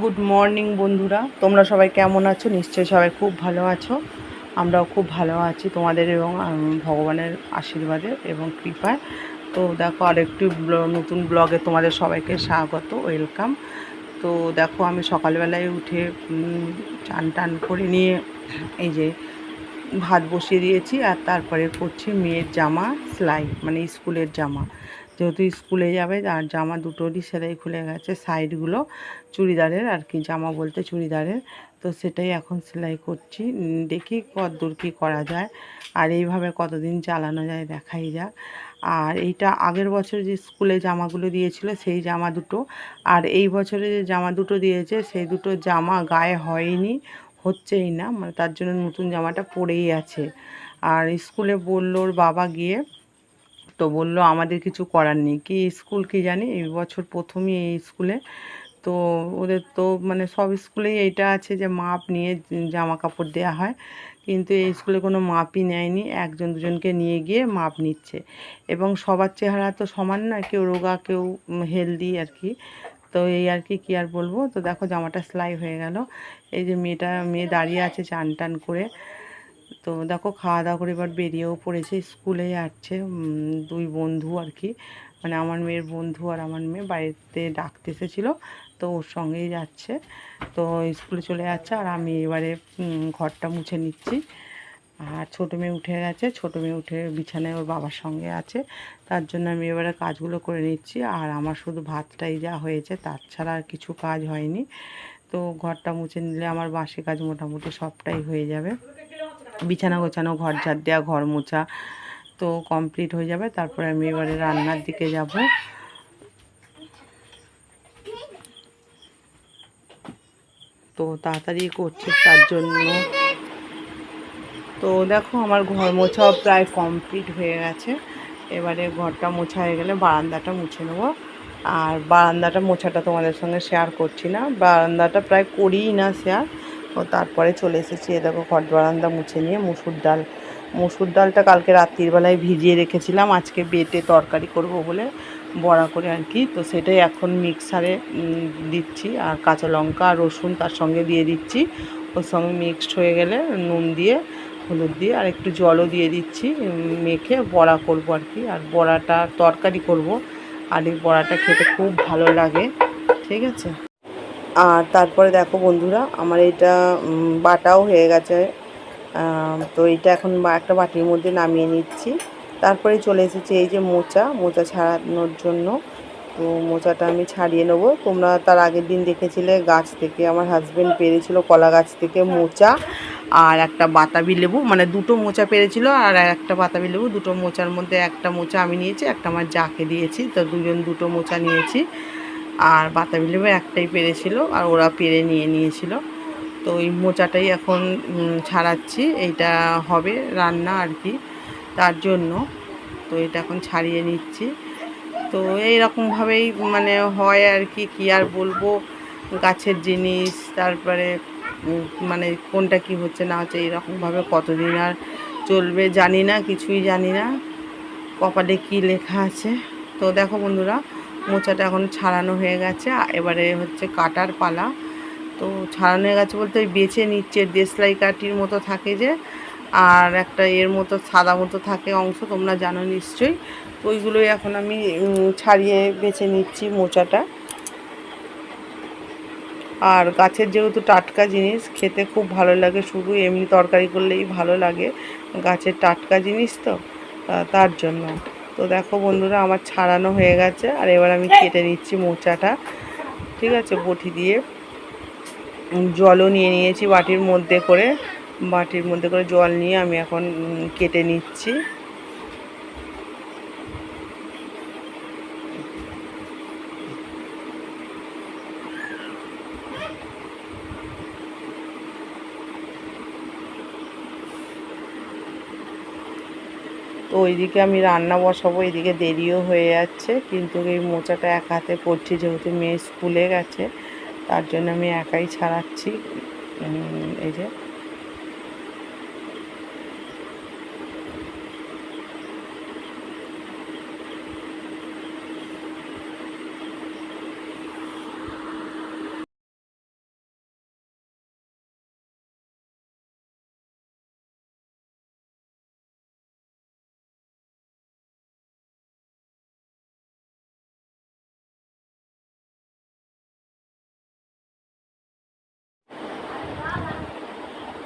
Good morning বন্ধুরা। তোমরা সবাই কেমন আছো? নিশ্চয়ই সবাই খুব ভালো আছো। আমরাও খুব ভালো আছি তোমাদের এবং ভগবানের আশীর্বাদে এবং কৃপায়। তো দেখো, আরেকটি নতুন ব্লগে তোমাদের সবাইকে স্বাগত, ওয়েলকাম। তো দেখো, আমি সকালবেলায় উঠে চান টান করে নিয়ে এই যে ভাত বসিয়ে দিয়েছি আর তারপরে করছি মেয়ের জামা, সেলাই মানে স্কুলের জামা। যেহেতু স্কুলে যাবে, আর জামা দুটোরই সেলাই খুলে গেছে, সাইডগুলো চুড়িদারের আর কি, জামা বলতে চুড়িদারের। তো সেটাই এখন সেলাই করছি। দেখি কতদূর কী করা যায়, আর এইভাবে কতদিন চালানো যায় দেখাই যাক। আর এইটা আগের বছর যে স্কুলে জামাগুলো দিয়েছিল, সেই জামা দুটো, আর এই বছরে যে জামা দুটো দিয়েছে, সেই দুটো জামা গায়ে হয়নি, হচ্ছেই না মানে তার জন্য নতুন জামাটা পরেই আছে। আর স্কুলে বলল ওর বাবা গিয়ে তো বলল, আমাদের কিছু করার নেই। কি স্কুল কি জানি, এই বছর প্রথমই এই স্কুলে। তো ওদের তো মানে সব স্কুলেই এইটা আছে যে মাপ নিয়ে জামা কাপড় দেওয়া হয়। কিন্তু এই স্কুলে কোনো মাপই নেয়নি, একজন দুজনকে নিয়ে গিয়ে মাপ নিচ্ছে। এবং সবার চেহারা তো সমান নয়, কেউ রোগা, কেউ হেলদি আর কি। তো এই আর কি, কী আর বলব? তো দেখো জামাটা সেলাই হয়ে গেল। এই যে মেয়েটা, মেয়ে দাঁড়িয়ে আছে চান টান করে। তো দেখো খাওয়া দাওয়া করে এবার বেরিয়েও পড়েছে, স্কুলে যাচ্ছে দুই বন্ধু আর কি। মানে আমার মেয়ের বন্ধু আর আমার মেয়ে বাড়িতে ডাকতে এসেছিল, তো ওর সঙ্গেই যাচ্ছে। তো স্কুলে চলে যাচ্ছে আর আমি এবারে ঘরটা মুছে নিচ্ছি। আর ছোটো মেয়ে উঠে গেছে, ছোটো মেয়ে উঠে বিছানায় ওর বাবার সঙ্গে আছে। তার জন্য আমি এবারে কাজগুলো করে নিচ্ছি। আর আমার শুধু ভাতটাই যা হয়েছে, তার ছাড়া আর কিছু কাজ হয়নি। তো ঘরটা মুছে নিলে আমার বাসি কাজ মোটামুটি সবটাই হয়ে যাবে। বিছানা গোছানো, ঘর ঝাড় দেওয়া ঘর মোছা তো কমপ্লিট হয়ে যাবে। তারপরে আমি এবারে রান্নার দিকে যাব। তো তাড়াতাড়ি করছি তার জন্য। তো দেখো আমার ঘর মোছাও প্রায় কমপ্লিট হয়ে গেছে। এবারে ঘরটা মোছা হয়ে গেলে বারান্দাটা মুছে নেব। আর বারান্দাটা মোছাটা তোমাদের সঙ্গে শেয়ার করছি না। বারান্দাটা প্রায় করিই না শেয়ার তারপরে চলে এসেছি এ দেখো ঘর বারান্দা মুছে নিয়ে মুসুর ডাল। মুসুর ডালটা কালকে রাত্রির বেলায় ভিজিয়ে রেখেছিলাম, আজকে বেটে তরকারি করব বলে বড়া করে আর কি। তো সেটাই এখন মিক্সারে দিচ্ছি আর কাঁচা লঙ্কা আর রসুন তার সঙ্গে দিয়ে দিচ্ছি। ওর সঙ্গে মিক্সড হয়ে গেলে নুন দিয়ে, হলুদ দিয়ে আর একটু জলও দিয়ে দিচ্ছি মেখে বড়া করব আর কি। আর বড়াটা, তরকারি করব, আর এই বড়াটা খেতে খুব ভালো লাগে, ঠিক আছে? আর তারপরে দেখো বন্ধুরা, আমার এটা বাটাও হয়ে গেছে। তো এটা এখন একটা বাটির মধ্যে নামিয়ে নিচ্ছি। তারপরে চলে এসেছি এই যে মোচা মোচা ছাড়ানোর জন্য। তো মোচাটা আমি ছাড়িয়ে নেব। তোমরা তার আগের দিন দেখেছিলে, গাছ থেকে আমার হাজবেন্ড পেরেছিল কলা গাছ থেকে মোচা আর একটা বাতাবি লেবু। মানে দুটো মোচা পেরেছিল আর একটা বাতাবি লেবু। দুটো মোচার মধ্যে একটা মোচা আমি নিয়েছি, একটা আমার যাকে দিয়েছি। তো দুজন দুটো মোচা নিয়েছি। আর বাতাবি লেবু একটাই পেরেছিল আর ওরা পেরে নিয়ে নিয়েছিল। তো ওই মোচাটাই এখন ছাড়াচ্ছি। এইটা হবে রান্না আর কি, তার জন্য। তো এটা এখন ছাড়িয়ে নিচ্ছি। তো এইরকমভাবেই মানে হয় আর কি, কী আর বলব? গাছের জিনিস, তারপরে মানে কোনটা কি হচ্ছে না হচ্ছে, এইরকমভাবে কতদিন আর চলবে জানি না, কিছুই জানি না। কপালে কি লেখা আছে? তো দেখো বন্ধুরা মোচাটা এখন ছাড়ানো হয়ে গেছে এবারে হচ্ছে কাটার পালা। তো ছাড়ানো হয়ে গেছে বলতে ওই বেছে নিচ্ছে দেশলাই কাঠির মতো থাকে যে, আর একটা এর মতো, সাদা মতো থাকে অংশ, তোমরা জানো নিশ্চয়ই। তো ওইগুলোই এখন আমি ছাড়িয়ে বেছে নিচ্ছি মোচাটা। আর গাছের যেহেতু টাটকা জিনিস, খেতে খুব ভালো লাগে শুধু, এমনি তরকারি করলেই ভালো লাগে। গাছের টাটকা জিনিস তো তার জন্য। তো দেখো বন্ধুরা, আমার ছাড়ানো হয়ে গেছে। আর এবার আমি কেটে নিচ্ছি মোচাটা। ঠিক আছে, বটি দিয়ে। জলও নিয়ে নিয়েছি বাটির মধ্যে করে। বাটির মধ্যে করে জল নিয়ে আমি এখন কেটে নিচ্ছি। তো ওইদিকে আমি রান্না বসাবো, এদিকে দেরিও হয়ে যাচ্ছে, কিন্তু এই মোচাটা এক হাতে করছি যেহেতু মেয়ে স্কুলে গেছে, তার জন্য আমি একাই ছাড়াচ্ছি। এই যে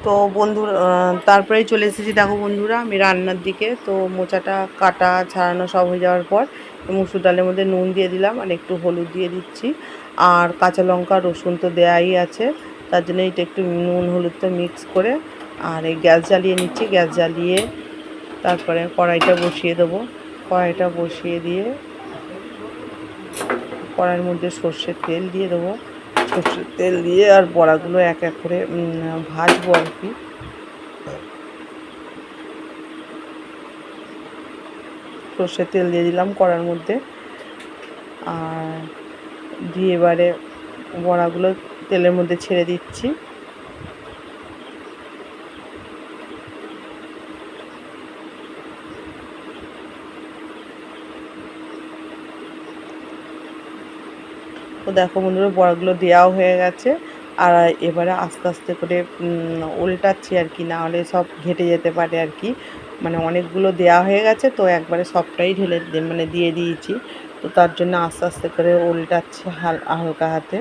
তো বন্ধুরা তারপরেই চলে এসেছি দেখো বন্ধুরা, আমি রান্নার দিকে। তো মোচাটা কাটা ছাড়ানো সব হয়ে যাওয়ার পর মুসুর ডালের মধ্যে নুন দিয়ে দিলাম আর একটু হলুদ দিয়ে দিচ্ছি। আর কাঁচা লঙ্কা, রসুন তো দেয়াই আছে, তার জন্য এটা একটু নুন হলুদটা মিক্স করে আর এই গ্যাস জ্বালিয়ে নিচ্ছি। গ্যাস জ্বালিয়ে তারপরে কড়াইটা বসিয়ে দেবো। কড়াইটা বসিয়ে দিয়ে কড়াইয়ের মধ্যে সর্ষের তেল দিয়ে দেবো। সর্ষের তেল দিয়ে আর বড়াগুলো এক এক করে ভাজবো আর কি। সর্ষের তেল দিয়ে দিলাম কড়ার মধ্যে। আর দিয়ে এবারে বড়াগুলো তেলের মধ্যে ছেড়ে দিচ্ছি। তো দেখো বন্ধুরা, বড়াগুলো দেওয়াও হয়ে গেছে। আর এবারে আস্তে আস্তে করে উল্টাচ্ছি আর কি, না হলে সব ঘেটে যেতে পারে আর কি। মানে অনেকগুলো দেওয়া হয়ে গেছে, তো একবারে সবটাই ঢেলে মানে দিয়ে দিয়েছি। তো তার জন্য আস্তে আস্তে করে উল্টাচ্ছি হাল, হালকা হাতে।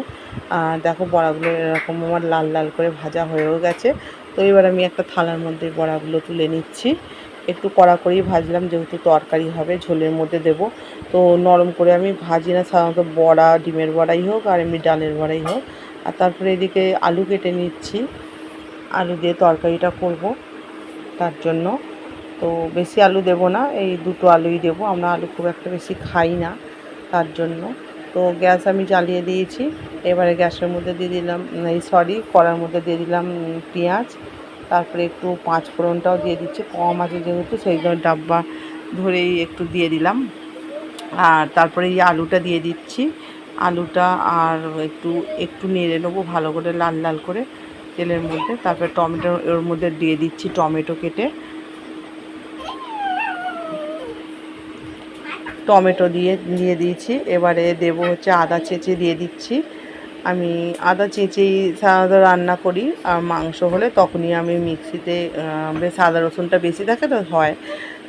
আর দেখো বড়াগুলো এরকম আমার লাল লাল করে ভাজা হয়েও গেছে। তো এবার আমি একটা থালার মধ্যে বড়াগুলো তুলে নিচ্ছি। একটু কড়া করেই ভাজলাম, যেহেতু তরকারি হবে, ঝোলের মধ্যে দেব। তো নরম করে আমি ভাজি না, সাধারণত বড়া, ডিমের বড়াই হোক, আর এমনি ডালের বড়াই হোক। আর তারপরে এদিকে আলু কেটে নিচ্ছি। আলু দিয়ে তরকারিটা করব তার জন্য। তো বেশি আলু দেব না, এই দুটো আলুই দেব। আমরা আলু খুব একটা বেশি খাই না তার জন্য। তো গ্যাস আমি জ্বালিয়ে দিয়েছি। এবারে গ্যাসের মধ্যে দিয়ে দিলাম, এই সরি, কড়ার মধ্যে দিয়ে দিলাম পেঁয়াজ। তারপরে একটু পাঁচ ফোড়নটাও দিয়ে দিচ্ছি, কম আছে যেহেতু, সেই জন্য ডাব্বা ধরেই একটু দিয়ে দিলাম। আর তারপরে এই আলুটা দিয়ে দিচ্ছি। আলুটা আর একটু একটু নেড়ে নেব ভালো করে, লাল লাল করে তেলের মধ্যে। তারপরে টমেটো ওর মধ্যে দিয়ে দিচ্ছি টমেটো কেটে। টমেটো দিয়ে দিয়ে দিয়েছি। এবারে দেবো হচ্ছে আদা চেঁচে দিয়ে দিচ্ছি। আমি আদা চেঁচেই সাধারণত রান্না করি, আর মাংস হলে তখনই আমি মিক্সিতে বেশ আদা রসুনটা বেশি থাকে তো হয়,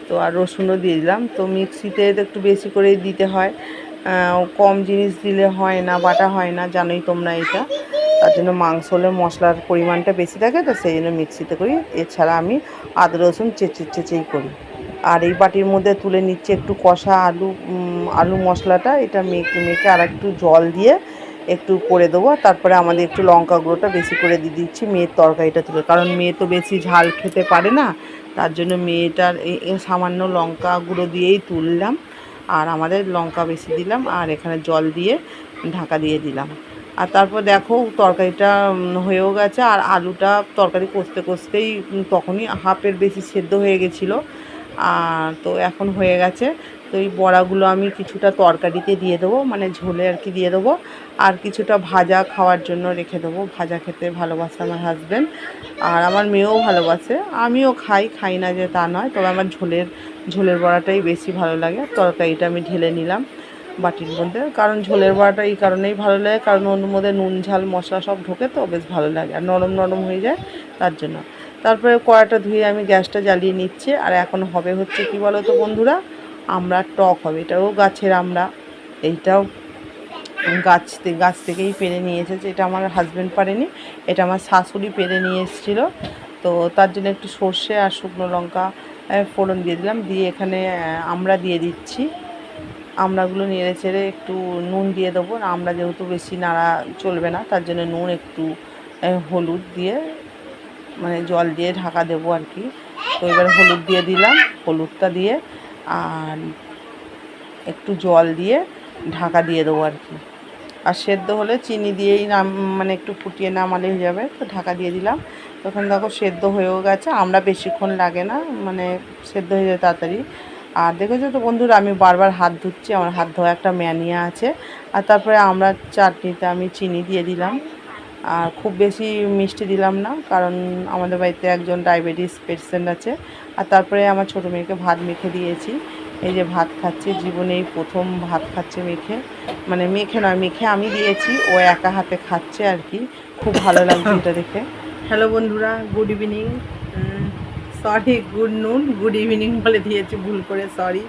তো আর রসুনও দিয়ে দিলাম। তো মিক্সিতে একটু বেশি করেই দিতে হয়। কম জিনিস দিলে হয় না, বাটা হয় না, জানোই তোমরা এটা। তার জন্য মাংস হলে মশলার পরিমাণটা বেশি থাকে তো সেই জন্য মিক্সিতে করি। এছাড়া আমি আদা, রসুন চেঁচে, চেঁচেই করি। আর এই বাটির মধ্যে তুলে নিচ্ছে একটু কষা আলু আলু মশলাটা। এটা মেখে মেখে আর একটু জল দিয়ে একটু করে দেবো। তারপরে আমাদের একটু লঙ্কা গুঁড়োটা বেশি করে দিয়ে দিচ্ছি মেয়ের তরকারিটা তুলে। কারণ মেয়ে তো বেশি ঝাল খেতে পারে না। তার জন্য মেয়েটার সামান্য লঙ্কা গুঁড়ো দিয়েই তুললাম। আর আমাদের লঙ্কা বেশি দিলাম। আর এখানে জল দিয়ে ঢাকা দিয়ে দিলাম। আর তারপর দেখো তরকারিটা হয়েও গেছে। আর আলুটা তরকারি কষতে কষতেই তখনই হাফের বেশি সেদ্ধ হয়ে গেছিল। আর তো এখন হয়ে গেছে। তো এই বড়াগুলো আমি কিছুটা তরকারিতে দিয়ে দেবো মানে ঝোলে আর কি দিয়ে দেবো। আর কিছুটা ভাজা খাওয়ার জন্য রেখে দেবো। ভাজা খেতে ভালোবাসে আমার হাজব্যান্ড আর আমার মেয়েও ভালোবাসে। আমিও খাই খাই না যে তা নয়, তবে আমার ঝোলের ঝোলের বড়াটাই বেশি ভালো লাগে। তরকারিটা আমি ঢেলে নিলাম বাটির মধ্যে। কারণ ঝোলের বড়াটা এই কারণেই ভালো লাগে, কারণ ওর মধ্যে নুন, ঝাল, মশলা সব ঢোকে তো, বেশ ভালো লাগে। আর নরম নরম হয়ে যায় তার জন্য। তারপরে কড়াটা ধুয়ে আমি গ্যাসটা জ্বালিয়ে নিচ্ছি। আর এখন হবে হচ্ছে কি বলো তো বন্ধুরা? আমরা টক হবে, এটাও গাছের আমরা, এইটাও গাছ গাছ থেকেই পেরে নিয়ে এসেছে এটা আমার হাজব্যান্ড পারেনি, এটা আমার শাশুড়ি পেরে নিয়ে এসেছিল, তো তার জন্য একটু সর্ষে আর শুকনো লঙ্কা ফোড়ন দিয়ে দিলাম, দিয়ে এখানে আমরা দিয়ে দিচ্ছি আমড়াগুলো নেড়ে চেড়ে একটু নুন দিয়ে দেবো আমরা যেহেতু বেশি নাড়া চলবে না, তার জন্য নুন একটু হলুদ দিয়ে মানে জল দিয়ে ঢাকা দেবো আর কি, তো এবার হলুদ দিয়ে দিলাম, হলুদটা দিয়ে একটু জল দিয়ে ঢাকা দিয়ে দেবো আর কি। আর সেদ্ধ হলে চিনি দিয়েই নাম মানে একটু ফুটিয়ে নামালে হয়ে যাবে। তো ঢাকা দিয়ে দিলাম। তখন দেখো সেদ্ধ হয়েও গেছে। আমরা বেশিক্ষণ লাগে না মানে সেদ্ধ হয়ে যায় তাড়াতাড়ি। আর দেখেছ তো বন্ধুরা, আমি বারবার হাত ধুচ্ছি। আমার হাত ধোয়া একটা ম্যানিয়া আছে। আর তারপরে আমরা চাটনিতে আমি চিনি দিয়ে দিলাম। আর খুব বেশি মিষ্টি দিলাম না কারণ আমাদের বাড়িতে একজন ডায়াবেটিস পেশেন্ট আছে। আর তারপরে আমার ছোটো মেয়েকে ভাত মেখে দিয়েছি। এই যে ভাত খাচ্ছে জীবনে প্রথম ভাত খাচ্ছে মেখে। মানে মেখে নয় মেখে আমি দিয়েছি ও একা হাতে খাচ্ছে আর কি। খুব ভালো লাগছে এটা দেখে। হ্যালো বন্ধুরা good evening sorry good noon good evening বলে দিয়েছি ভুল করে সরি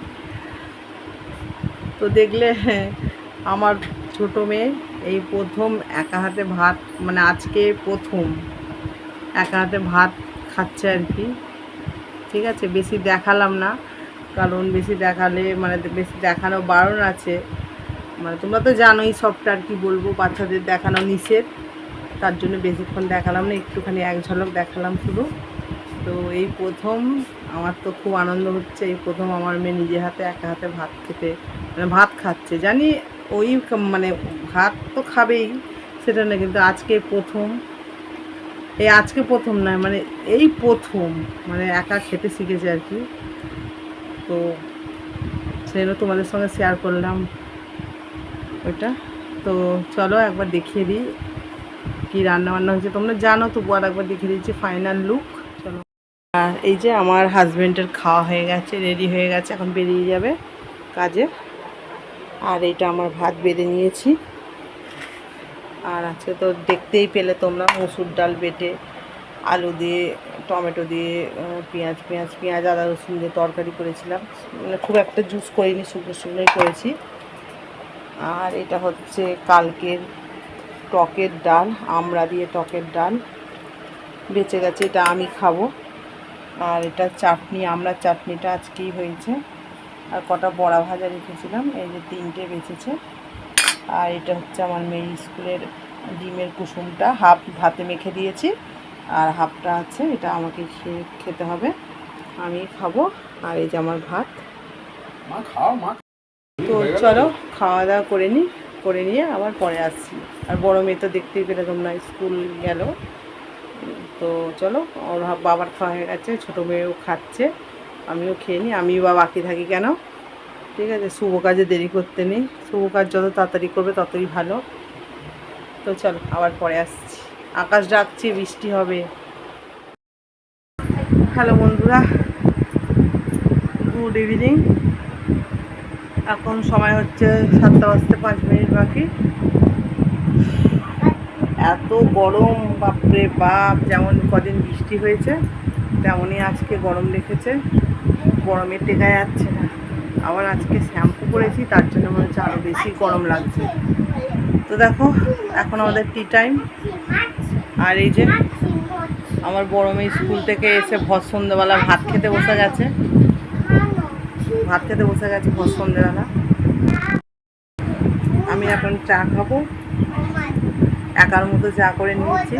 তো দেখলে হ্যাঁ, আমার ছোটো মেয়ে এই প্রথম একা হাতে ভাত মানে আজকে প্রথম একা হাতে ভাত খাচ্ছে আর কি। ঠিক আছে, বেশি দেখালাম না, কারণ বেশি দেখালে মানে বেশি দেখানো বারণ আছে। মানে তোমরা তো জানোই সবটা আর কি বলব, বাচ্চাদের দেখানো নিষেধ। তার জন্য বেশিক্ষণ দেখালাম না, একটুখানি এক ঝলক দেখালাম শুধু। তো এই প্রথম আমার তো খুব আনন্দ হচ্ছে, এই প্রথম আমার মেয়ে নিজে হাতে একা হাতে ভাত খেতে মানে ভাত খাচ্ছে। জানি ওই মানে ভাত তো খাবেই, সেটা না কিন্তু আজকে প্রথম। এই আজকে প্রথম নয় মানে এই প্রথম মানে একা খেতে শিখেছে আর কি। তো জন্য তোমাদের সঙ্গে শেয়ার করলাম ওইটা। তো চলো একবার দেখিয়ে দিই কী রান্না বান্না হয়েছে। তোমরা জানো তবু আর একবার দেখিয়ে দিচ্ছি ফাইনাল লুক চলো। আর এই যে আমার হাজব্যান্ডের খাওয়া হয়ে গেছে রেডি হয়ে গেছে, এখন বেরিয়ে যাবে কাজে। আর এটা আমার ভাত বেড়ে নিয়েছি। আর আজকে তো দেখতেই পেলে তোমরা, মসুর ডাল বেটে, আলু দিয়ে, টমেটো দিয়ে পেঁয়াজ পেঁয়াজ পেঁয়াজ, আদা, রসুন দিয়ে তরকারি করেছিলাম। মানে খুব একটা জুস করিনি, শুকনো শুকনোই করেছি। আর এটা হচ্ছে কালকের টকের ডাল আমড়া দিয়ে টকের ডাল। বেঁচে গেছে, এটা আমি খাব। আর এটা চাটনি, আমরা চাটনিটা আজকেই হয়েছে। কটা বড়া ভাজা রেখেছিলাম এই যে তিনটে বেঁচেছে। আর এটা হচ্ছে আমার মেয়ের স্কুলের ডিমের কুসুমটা হাফ ভাতে মেখে দিয়েছি। আর হাফটা আছে এটা আমাকে খেয়ে খেতে হবে। আমি খাব আর এই যে আমার ভাত। মা খাও মা। তো চলো খাওয়া দাওয়া করে নিই করে নিয়ে আবার পরে আসছি। আর বড় মেয়ে তো দেখতেই পেলে তোমরা স্কুল গেল। তো চলো ওর বাবার খাওয়া হয়ে গেছে ছোটো মেয়েও খাচ্ছে। আমিও খেয়ে নিই, আমিও বা বাকি থাকি কেন? ঠিক আছে, শুভ কাজে দেরি করতে নেই। শুভ কাজ যত তাড়াতাড়ি করবে ততই ভালো। তো চলো, আবার পরে আসছি। আকাশ ডাকছে, বৃষ্টি হবে। হ্যালো বন্ধুরা, গুড ইভিনিং। এখন সময় হচ্ছে সাতটা বাজতে পাঁচ মিনিট বাকি। এত গরম, বাপরে বাপ, যেমন কদিন বৃষ্টি হয়েছে, তেমনই আজকে গরম রেখেছে গরমে টেকা যাচ্ছে না। আবার আজকে শ্যাম্পু করেছি, তার জন্য মনে হচ্ছে আরও বেশি গরম লাগছে। তো দেখো, এখন আমাদের টি টাইম আর এই যে আমার বড় মেয়ে স্কুল থেকে এসে ভর সন্ধ্যেবেলা ভাত খেতে বসে গেছে। ভাত খেতে বসে গেছে ভর সন্ধ্যেবেলা। আমি এখন চা খাব। একার মতো চা করে নিয়েছি।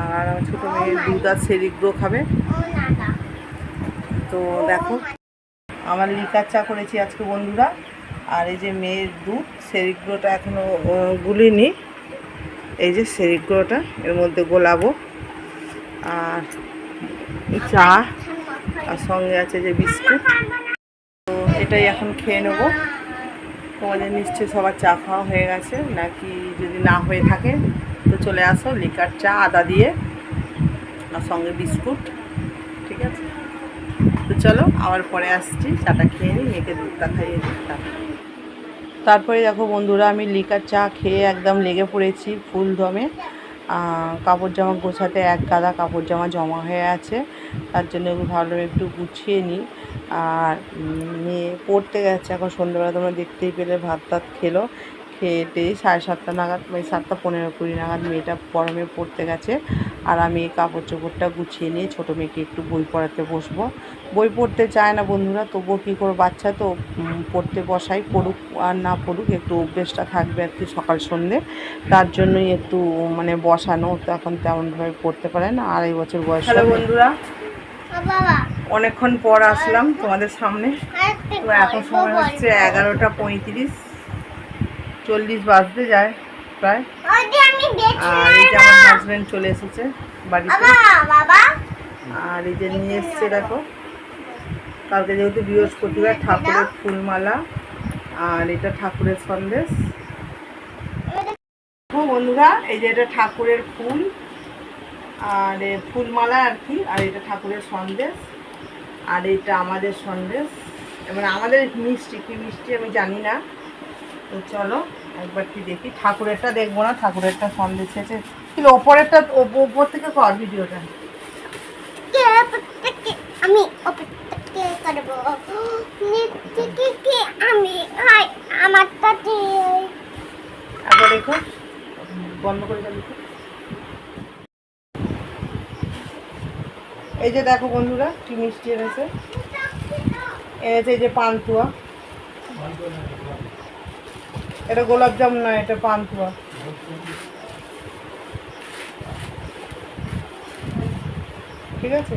আর আমার ছোটো মেয়ে দুধ আর সেরিগ্রো খাবে। তো দেখো, আমার লিকার চা করেছি আজকে বন্ধুরা, আর এই যে মেয়ের দুধ, সেরিগ্রোটা এখনও গুলিনি। এই যে সেরিগ্রোটা, এর মধ্যে গোলাবো। আর চা, আর সঙ্গে আছে যে বিস্কুট। তো এটাই এখন খেয়ে নেব। তোমাদের নিশ্চয়ই সবার চা খাওয়া হয়ে গেছে, নাকি যদি না হয়ে থাকে, তো চলে আসো লিকার চা, আদা দিয়ে, আর সঙ্গে বিস্কুট, ঠিক আছে? তো চলো, আবার পরে আসছি। চাটা খেয়ে নিই, মেয়েকে দুধটা খাইয়ে দিতাম তারপরে দেখো বন্ধুরা, আমি লিকার চা খেয়ে একদম লেগে পড়েছি ফুল দমে। কাপড় জামা গোছাতে এক গাদা কাপড় জামা জমা হয়ে আছে। তার জন্য ভালোভাবে একটু গুছিয়ে নিই। আর মেয়ে পড়তে গেছে, এখন সন্ধ্যেবেলা তোমরা দেখতেই পেলে ভাত টাত খেলো। খেয়ে টেয়ে সাড়ে সাতটা নাগাদ ওই সাতটা পনেরো কুড়ি নাগাদ মেয়েটা বড় মেয়ে পড়তে গেছে। আর আমি এই কাপড় চোপড়টা গুছিয়ে নিয়ে ছোটো মেয়েকে একটু বই পড়াতে বসবো। বই পড়তে চায় না বন্ধুরা তবুও কী করব বাচ্চা তো পড়তে বসাই পড়ুক আর না পড়ুক একটু অভ্যেসটা থাকবে আর কি সকাল সন্ধ্যে। তার জন্যই একটু মানে বসানো তো এখন তেমনভাবে পড়তে পারে না আড়াই বছর বয়স হ্যালো বন্ধুরা। অনেকক্ষণ পর আসলাম তোমাদের সামনে। তো এখন সময় হচ্ছে এগারোটা পঁয়ত্রিশ। চল্লিশ বাজতে যায় প্রায়। আর এই যে আমার হাজব্যান্ড চলে এসেছে বাড়িতে। আর এই যে নিয়ে এসছে দেখো। কালকে যেহেতু বৃহস্পতিবার ঠাকুরের ফুলমালা আর এটা ঠাকুরের সন্দেশ। বন্ধুরা এই যে এটা ঠাকুরের ফুল আর ফুলমালা আর কি আর এটা ঠাকুরের সন্দেশ আর এটা আমাদের সন্দেশ। মানে আমাদের মিষ্টি কি মিষ্টি আমি জানি না। তো চলো একবার কি দেখি। ঠাকুরেরটা দেখব না ঠাকুরেরটা সন্দেশ আছে কিন্তু ওপরেরটা ওপ- ওপর থেকে কর ভিডিওটা। আমি করব। আমারটা দেখো বন্ধ করে এই যে দেখো বন্ধুরা কি মিষ্টি এনেছে। এনেছে এই যে পান্তুয়া। এটা গোলাপ জামুন নয় এটা পান্তুয়া ঠিক আছে?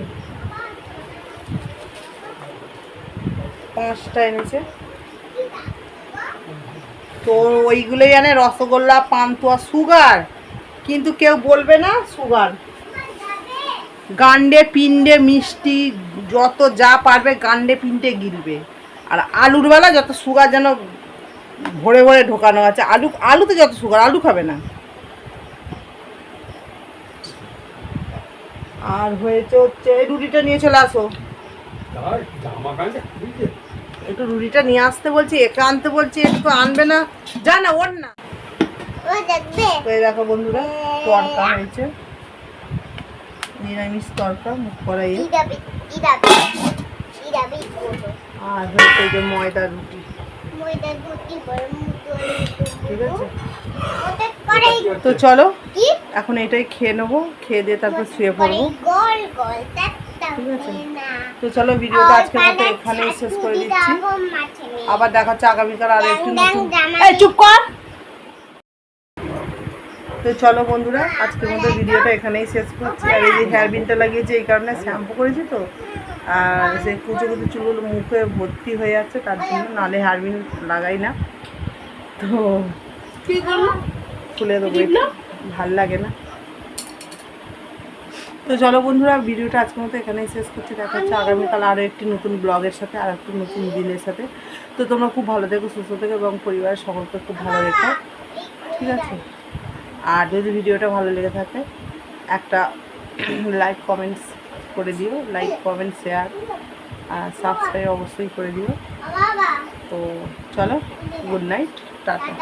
পাঁচটা এনেছে। তো ওইগুলোই জানে রসগোল্লা পান্তুয়া সুগার। কিন্তু কেউ বলবে না সুগার। গান্ডে, পিণ্ডে, মিষ্টি, যত যা পারবে গান্ডে, পিণ্ডে গিলবে। আর আলুর বেলা যত সুগার যেন ভরে ভরে ঢোকানো আছে। আলু আলুতে যত সুগার আলু খাবে না। আর হয়েছে হচ্ছে এই রুটিটা নিয়ে চলে আসো। একটু রুটিটা নিয়ে আসতে বলছি একা আনতে বলছি একটু আনবে না। যা না ওর না। দেখো বন্ধুরা তরকা হয়েছে। নিরামিষ তরকা মুখ করাই আর হয়েছে যে ময়দা রুটি। তো চলো এখন এটাই খেয়ে নেব খেয়ে দিয়ে তারপর শুয়ে পড়ব। গোল গোল টাটা ঠিক আছে। তো চলো ভিডিওটা আজকের মতো এখানেই শেষ করে দিচ্ছি। আবার দেখা হচ্ছে আগামীকাল আর একটু চুপ কর! তো চলো বন্ধুরা আজকের মতো ভিডিওটা এখানেই শেষ করছি। আর এই যে হেয়ার বিনটা লাগিয়েছি এই কারণে শ্যাম্পু করেছি তো। আর সেই কুচো কুচো চুলগুলো মুখে ভর্তি হয়ে যাচ্ছে তার জন্য নাহলে হেয়ার বিন লাগাই না। তো খুলে দেবো। ভালো লাগে না। তো চলো বন্ধুরা ভিডিওটা আজকের মতো এখানেই শেষ করছি। দেখা হচ্ছে আগামীকাল আরও একটি নতুন ব্লগের সাথে আর একটি নতুন দিনের সাথে। তো তোমরা খুব ভালো থেকো সুস্থ থেকো এবং পরিবারের সকলকে খুব ভালো রেখো। ঠিক আছে? আর যদি ভিডিওটা ভালো লেগে থাকে, একটা লাইক কমেন্টস করে দিও। লাইক কমেন্ট শেয়ার আর সাবস্ক্রাইব অবশ্যই করে দিও। তো চলো গুড নাইট টাটা।